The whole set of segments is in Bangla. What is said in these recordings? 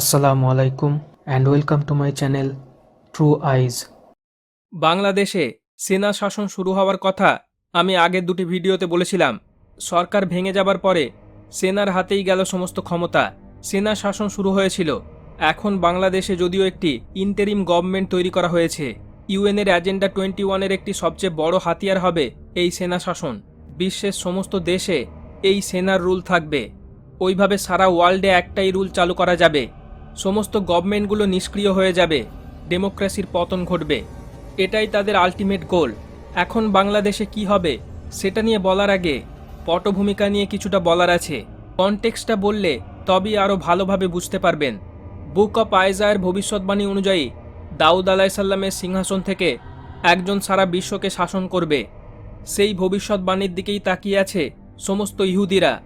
আসসালামু আলাইকুম and welcome to my channel True Eyes বাংলাদেশে সেনা শাসন শুরু হওয়ার কথা আমি আগের দুটি ভিডিওতে বলেছিলাম। সরকার ভেঙে যাবার পরে সেনার হাতেই গেল সমস্ত ক্ষমতা। সেনা শাসন শুরু হয়েছিল। এখন বাংলাদেশে যদিও একটি ইন্টারিম গভর্নমেন্ট তৈরি করা হয়েছে ইউএনের অ্যাজেন্ডা টোয়েন্টি ওয়ানের একটি সবচেয়ে বড় হাতিয়ার হবে এই সেনা শাসন। বিশ্বের সমস্ত দেশে এই সেনার রুল থাকবে। ওইভাবে সারা ওয়ার্ল্ডে একটাই রুল চালু করা যাবে সমস্ত গভর্নমেন্টগুলো নিষ্ক্রিয় হয়ে যাবে। ডেমোক্রেসির পতন ঘটবে। এটাই তাদের আলটিমেট গোল। এখন বাংলাদেশে কি হবে, সেটা নিয়ে বলার আগে পটভূমিকা নিয়ে কিছুটা বলার আছে। কনটেক্সটা বললে তবেই আরও ভালোভাবে বুঝতে পারবেন। বুক অফ আয়জায়ের ভবিষ্যৎবাণী অনুযায়ী দাউদ আলাইসাল্লামের সিংহাসন থেকে একজন সারা বিশ্বকে শাসন করবে। সেই ভবিষ্যৎবাণীর দিকেই তাকিয়ে আছে সমস্ত ইহুদিরা।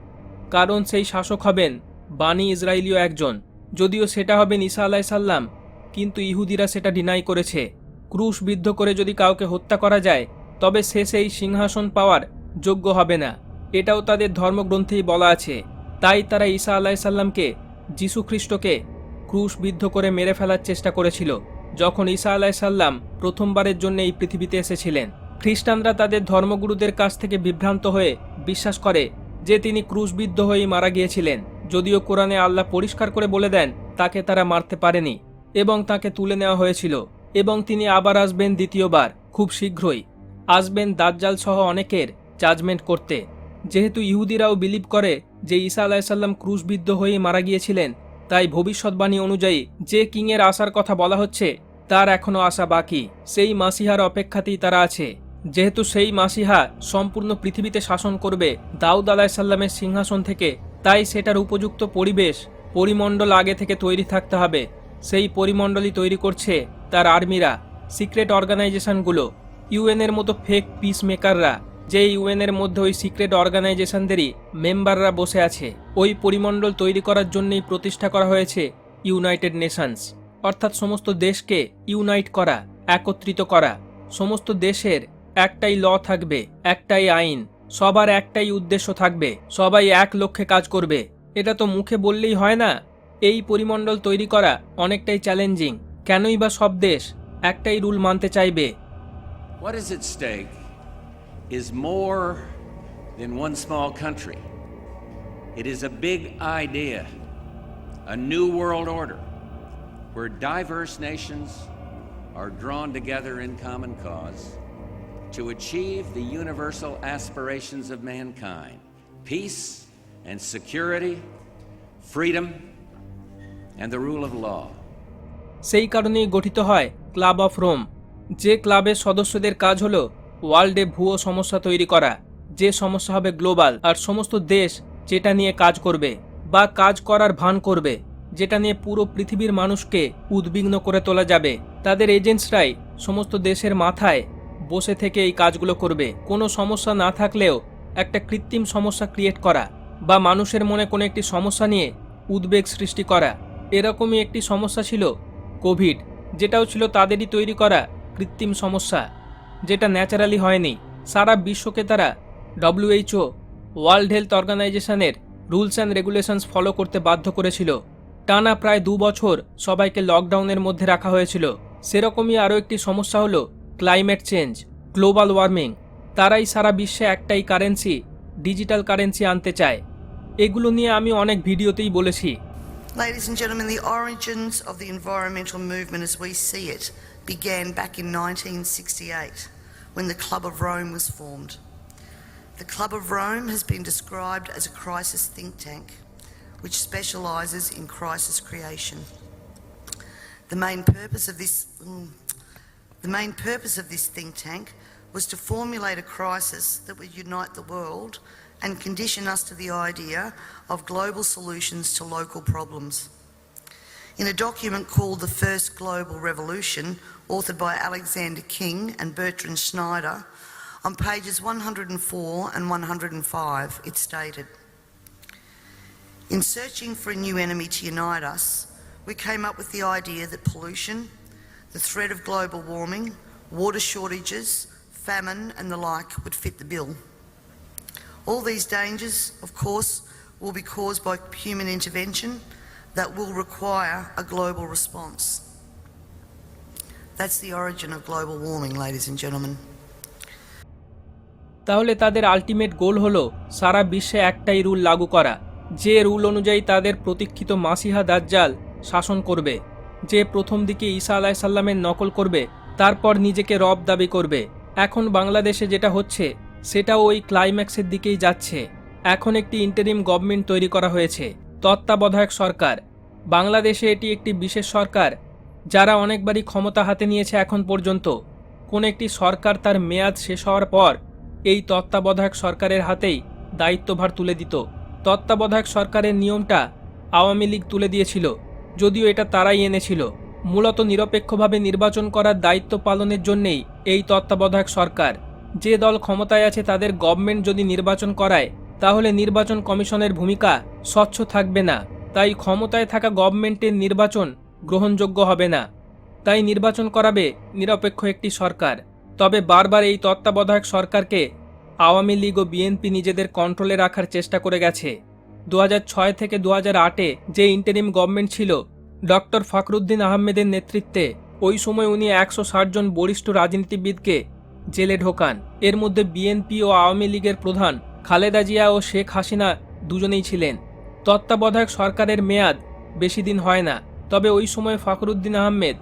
কারণ সেই শাসক হবেন বাণী ইসরায়েলীয় একজন। যদিও সেটা হবেন ঈসা আলাইসাল্লাম কিন্তু ইহুদিরা সেটা ডিনাই করেছে। ক্রুশ বিদ্ধ করে যদি কাউকে হত্যা করা যায়, তবে সে সেই সিংহাসন পাওয়ার যোগ্য হবে না। এটাও তাদের ধর্মগ্রন্থেই বলা আছে। তাই তারা ঈসা আলাইসাল্লামকে যীশু খ্রিস্টকে ক্রুশ বিদ্ধ করে মেরে ফেলার চেষ্টা করেছিল, যখন ঈসা আলাইসাল্লাম প্রথমবারের জন্য এই পৃথিবীতে এসেছিলেন। খ্রিস্টানরা তাদের ধর্মগুরুদের কাছ থেকে বিভ্রান্ত হয়ে বিশ্বাস করে যে তিনি ক্রুশবিদ্ধ হয়েই মারা গিয়েছিলেন। যদিও কোরআনে আল্লাহ পরিষ্কার করে বলে দেন, তাকে তারা মারতে পারেনি, এবং তাকে তুলে নেওয়া হয়েছিল, এবং তিনি আবার আসবেন দ্বিতীয়বার, খুব শীঘ্রই। আসবেন দাজ্জাল সহ অনেকের জাজমেন্ট করতে। যেহেতু ইহুদিরাও বিলিভ করে যে ঈসা আলাহিসাল্লাম ক্রুশবিদ্ধ হয়ে মারা গিয়েছিলেন, তাই ভবিষ্যৎবাণী অনুযায়ী যে কিংয়ের আসার কথা বলা হচ্ছে, তার এখনও আসা বাকি। সেই মাসিহার অপেক্ষাতেই তারা আছে। যেহেতু সেই মাসিহা সম্পূর্ণ পৃথিবীতে শাসন করবে, দাউদ আলাহিসাল্লামের সিংহাসন থেকে তাই সেটার উপযুক্ত পরিবেশ পরিমণ্ডল আগে থেকে তৈরি থাকতে হবে। সেই পরিমণ্ডলই তৈরি করছে তার আর্মিরা, সিক্রেট অর্গানাইজেশনগুলো, ইউএনের মতো ফেক পিস মেকাররা যে ইউএনের মধ্যে ওই সিক্রেট অর্গানাইজেশনদেরই মেম্বাররা বসে আছে। ওই পরিমণ্ডল তৈরি করার জন্যই প্রতিষ্ঠা করা হয়েছে ইউনাইটেড নেশনস। অর্থাৎ সমস্ত দেশকে ইউনাইট করা, একত্রিত করা। সমস্ত দেশের একটাই ল থাকবে, একটাই আইন। সবার একটাই উদ্দেশ্য থাকবে সবাই এক লক্ষ্যে কাজ করবে। এটা তো মুখে বললেই হয় না। এই পরিমণ্ডল তৈরি করা অনেকটাই চ্যালেঞ্জিং কেনই বা সব দেশ একটাই রুল মানতে চাইবে? It is a big idea, a new world order, where diverse nations are drawn together in common cause. To achieve the universal aspirations of mankind. Peace and security, freedom, and the rule of law. সেই কারণেই গঠিত হয় ক্লাব অফ রোম। যে ক্লাবের সদস্যদের কাজ হলো ওয়ার্ল্ডে ভুয়ো সমস্যা তৈরি করা। যে সমস্যা হবে গ্লোবাল আর সমস্ত দেশ যেটা নিয়ে কাজ করবে বা কাজ করার ভান করবে যেটা নিয়ে পুরো পৃথিবীর মানুষকে উদ্বিগ্ন করে তোলা যাবে। তাদের এজেন্টসরাই সমস্ত দেশের মাথায় বসে থেকে এই কাজগুলো করবে। কোনো সমস্যা না থাকলেও একটা কৃত্রিম সমস্যা ক্রিয়েট করা বা মানুষের মনে কোনো একটি সমস্যা নিয়ে উদ্বেগ সৃষ্টি করা। এরকমই একটি সমস্যা ছিল কোভিড, যেটাও ছিল তাদেরই তৈরি করা কৃত্রিম সমস্যা, যেটা ন্যাচারালি হয়নি। সারা বিশ্বকে তারা ডব্লিউএইচও ওয়ার্ল্ড হেলথ অর্গানাইজেশনের রুলস অ্যান্ড রেগুলেশনস ফলো করতে বাধ্য করেছিল। টানা প্রায় দু বছর সবাইকে লকডাউনের মধ্যে রাখা হয়েছিল। সেরকমই আরও একটি সমস্যা হলো ক্লাইমেট চেঞ্জ গ্লোবাল ওয়ার্মিং তারাই সারা বিশ্বে একটাই কারেন্সি ডিজিটাল কারেন্সি আনতে চায় এগুলো নিয়ে আমি অনেক ভিডিওতেই বলেছি Ladies and gentlemen, the origins of the environmental movement as we see it began back in 1968 when the Club of Rome was formed. The Club of Rome has been described as a crisis think tank which specialises in crisis creation. The main purpose of this mm, the main purpose of this think tank was to formulate a crisis that would unite the world and condition us to the idea of global solutions to local problems. In a document called The First Global Revolution, authored by Alexander King and Bertrand Schneider, on pages 104 and 105, it stated In searching for a new enemy to unite us, we came up with the idea that pollution, the threat of global warming, water shortages, famine, and the like would fit the bill. All these dangers, of course, will be caused by human intervention, that will require a global response. That's the origin of global warming, ladies and gentlemen. তাহলে তাদের আলটিমেট গোল হলো সারা বিশ্বে একটাই রুল লাগু করা যে রুল অনুযায়ী তাদের প্রতীক্ষিত মাসিহা দাজ্জাল শাসন করবে যে প্রথম দিকে ঈসা আলাইসাল্লামের নকল করবে, তারপর নিজেকে রব দাবি করবে। এখন বাংলাদেশে যেটা হচ্ছে, সেটাও ওই ক্লাইম্যাক্সের দিকেই যাচ্ছে। এখন একটি ইন্টারিম গভর্নমেন্ট তৈরি করা হয়েছে, তত্ত্বাবধায়ক সরকার। বাংলাদেশে এটি একটি বিশেষ সরকার, যারা অনেকবারই ক্ষমতা হাতে নিয়েছে এখন পর্যন্ত। কোন একটি সরকার তার মেয়াদ শেষ হওয়ার পর, এই তত্ত্বাবধায়ক সরকারের হাতেই দায়িত্বভার তুলে দিত। তত্ত্বাবধায়ক সরকারের নিয়মটা আওয়ামী লীগ তুলে দিয়েছিল। যদিও এটা তারাই এনেছিল। মূলত নিরপেক্ষভাবে নির্বাচন করার দায়িত্ব পালনের জন্যেই এই তত্ত্বাবধায়ক সরকার। যে দল ক্ষমতায় আছে তাদের গভর্নমেন্ট যদি নির্বাচন করায়, তাহলে নির্বাচন কমিশনের ভূমিকা স্বচ্ছ থাকবে না। তাই ক্ষমতায় থাকা গভর্নমেন্টের নির্বাচন গ্রহণযোগ্য হবে না। তাই নির্বাচন করাবে নিরপেক্ষ একটি সরকার। তবে বারবার এই তত্ত্বাবধায়ক সরকারকে আওয়ামী লীগ ও বিএনপি নিজেদের কন্ট্রোলে রাখার চেষ্টা করে গেছে। দু থেকে দু হাজার আটে যে ইন্টারিম গভর্নমেন্ট ছিল, ডক্টর ফখরুদ্দিন আহমেদের নেতৃত্বে, ওই সময় উনি একশো ষাট জন বরিষ্ঠ রাজনীতিবিদকে জেলে ঢোকান। এর মধ্যে বিএনপি ও আওয়ামী লীগের প্রধান খালেদা জিয়া ও শেখ হাসিনা দুজনেই ছিলেন। তত্ত্বাবধায়ক সরকারের মেয়াদ বেশি দিন হয় না, তবে ওই সময় ফখরুদ্দিন আহমেদ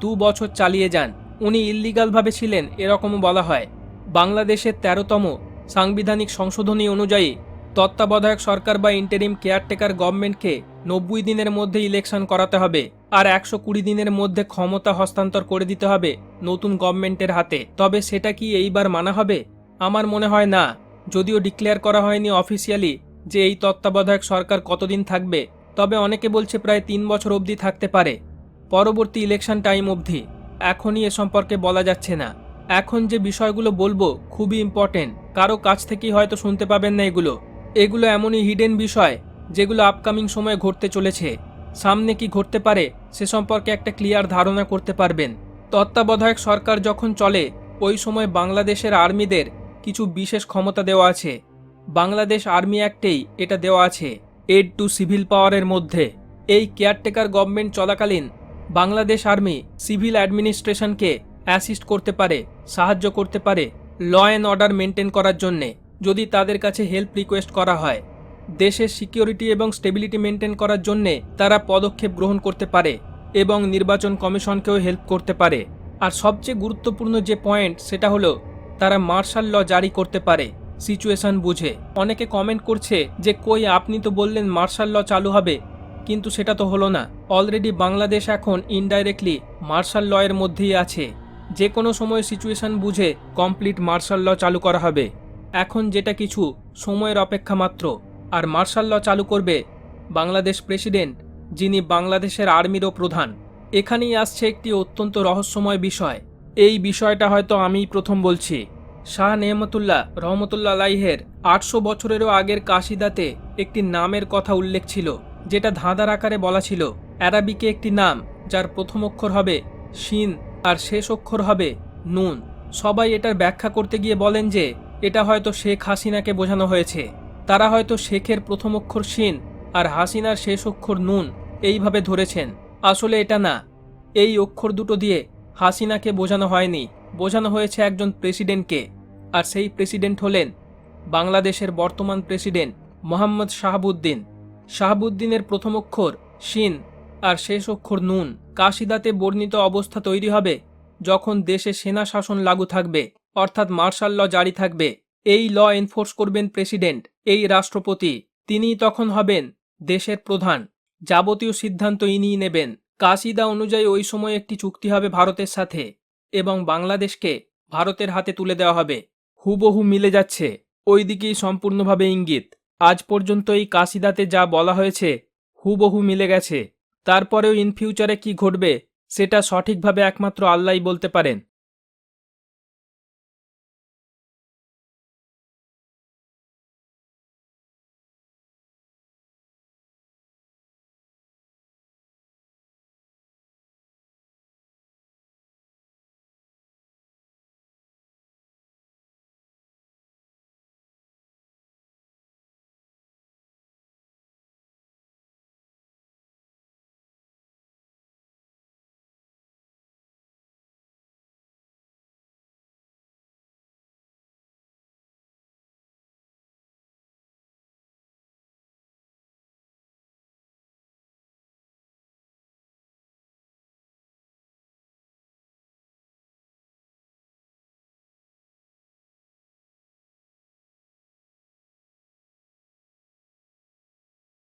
দু বছর চালিয়ে যান। উনি ইল্লিগালভাবে ছিলেন, এরকমও বলা হয়। বাংলাদেশের তেরোতম সাংবিধানিক সংশোধনী অনুযায়ী তত্ত্বাবধায়ক সরকার বা ইন্টারিম কেয়ারটেকার গভর্নমেন্টকে নব্বই দিনের মধ্যে ইলেকশন করাতে হবে আর একশো কুড়ি দিনের মধ্যে ক্ষমতা হস্তান্তর করে দিতে হবে নতুন গভর্নমেন্টের হাতে। তবে সেটা কি এইবার মানা হবে? আমার মনে হয় না। যদিও ডিক্লেয়ার করা হয়নি অফিসিয়ালি যে এই তত্ত্বাবধায়ক সরকার কতদিন থাকবে, তবে অনেকে বলছে প্রায় তিন বছর অবধি থাকতে পারে। পরবর্তী ইলেকশন টাইম অবধি। এখনই এ সম্পর্কে বলা যাচ্ছে না। এখন যে বিষয়গুলো বলব খুবই ইম্পর্টেন্ট কারও কাছ থেকেই হয়তো শুনতে পাবেন না এগুলো। এগুলো এমনই হিডেন বিষয় যেগুলো আপকামিং সময়ে ঘটতে চলেছে। সামনে কি ঘটতে পারে সে সম্পর্কে একটা ক্লিয়ার ধারণা করতে পারবেন। তত্ত্বাবধায়ক সরকার যখন চলে, ওই সময় বাংলাদেশের আর্মিদের কিছু বিশেষ ক্ষমতা দেওয়া আছে। বাংলাদেশ আর্মি অ্যাক্টেই এটা দেওয়া আছে এড টু সিভিল পাওয়ারের মধ্যে। এই কেয়ারটেকার গভর্নমেন্ট চলাকালীন বাংলাদেশ আর্মি সিভিল অ্যাডমিনিস্ট্রেশনকে অ্যাসিস্ট করতে পারে, সাহায্য করতে পারে ল অ্যান্ড অর্ডার মেনটেন করার জন্যে। যদি তাদের কাছে হেল্প রিকোয়েস্ট করা হয়। দেশের সিকিউরিটি এবং স্টেবিলিটি মেনটেন করার জন্যে তারা পদক্ষেপ গ্রহণ করতে পারে এবং নির্বাচন কমিশনকেও হেল্প করতে পারে। আর সবচেয়ে গুরুত্বপূর্ণ যে পয়েন্ট সেটা হলো, তারা মার্শাল ল জারি করতে পারে সিচুয়েশন বুঝে। অনেকে কমেন্ট করছে যে, কই, আপনি তো বললেন মার্শাল ল চালু হবে। কিন্তু সেটা তো হলো না। অলরেডি বাংলাদেশ এখন ইনডাইরেক্টলি মার্শাল ল এর মধ্যেই আছে। যে কোনো সময় সিচুয়েশন বুঝে কমপ্লিট মার্শাল ল চালু করা হবে। এখন যেটা কিছু সময়ের অপেক্ষা মাত্র। আর মার্শাল ল চালু করবে বাংলাদেশ প্রেসিডেন্ট, যিনি বাংলাদেশের আর্মিরও প্রধান। এখানেই আসছে একটি অত্যন্ত রহস্যময় বিষয়। এই বিষয়টা হয়তো আমিই প্রথম বলছি। শাহ নেহমতুল্লাহ রহমতুল্লাহ আলাইহের আটশো বছরেরও আগের কাশিদাতে একটি নামের কথা উল্লেখ ছিল, যেটা ধাঁধার আকারে বলা ছিল। অ্যারাবিকে একটি নাম, যার প্রথম অক্ষর হবে শিন আর শেষ অক্ষর হবে নুন। সবাই এটার ব্যাখ্যা করতে গিয়ে বলেন যে এটা হয়তো শেখ হাসিনাকে বোঝানো হয়েছে। তারা হয়তো শেখের প্রথম অক্ষর শিন আর হাসিনার শেষ অক্ষর নুন এইভাবে ধরেছেন। আসলে এটা না। এই অক্ষর দুটো দিয়ে হাসিনাকে বোঝানো হয়নি। বোঝানো হয়েছে একজন প্রেসিডেন্টকে। আর সেই প্রেসিডেন্ট হলেন বাংলাদেশের বর্তমান প্রেসিডেন্ট মোহাম্মদ শাহাবুদ্দিন। শাহাবুদ্দিনের প্রথম অক্ষর শিন আর শেষ অক্ষর নুন। কাশিদাতে বর্ণিত অবস্থা তৈরি হবে যখন দেশে সেনা শাসন লাগু থাকবে। অর্থাৎ মার্শাল ল জারি থাকবে। এই ল এনফোর্স করবেন প্রেসিডেন্ট, এই রাষ্ট্রপতি, তিনিই তখন হবেন দেশের প্রধান। যাবতীয় সিদ্ধান্ত ইনিই নেবেন। কাশিদা অনুযায়ী ওই সময় একটি চুক্তি হবে ভারতের সাথে এবং বাংলাদেশকে ভারতের হাতে তুলে দেওয়া হবে। হুবহু মিলে যাচ্ছে। ওই দিকেই সম্পূর্ণভাবে ইঙ্গিত। আজ পর্যন্ত এই কাশিদাতে যা বলা হয়েছে হুবহু মিলে গেছে। তারপরেও ইন ফিউচারে কি ঘটবে, সেটা সঠিকভাবে একমাত্র আল্লাহই বলতে পারেন।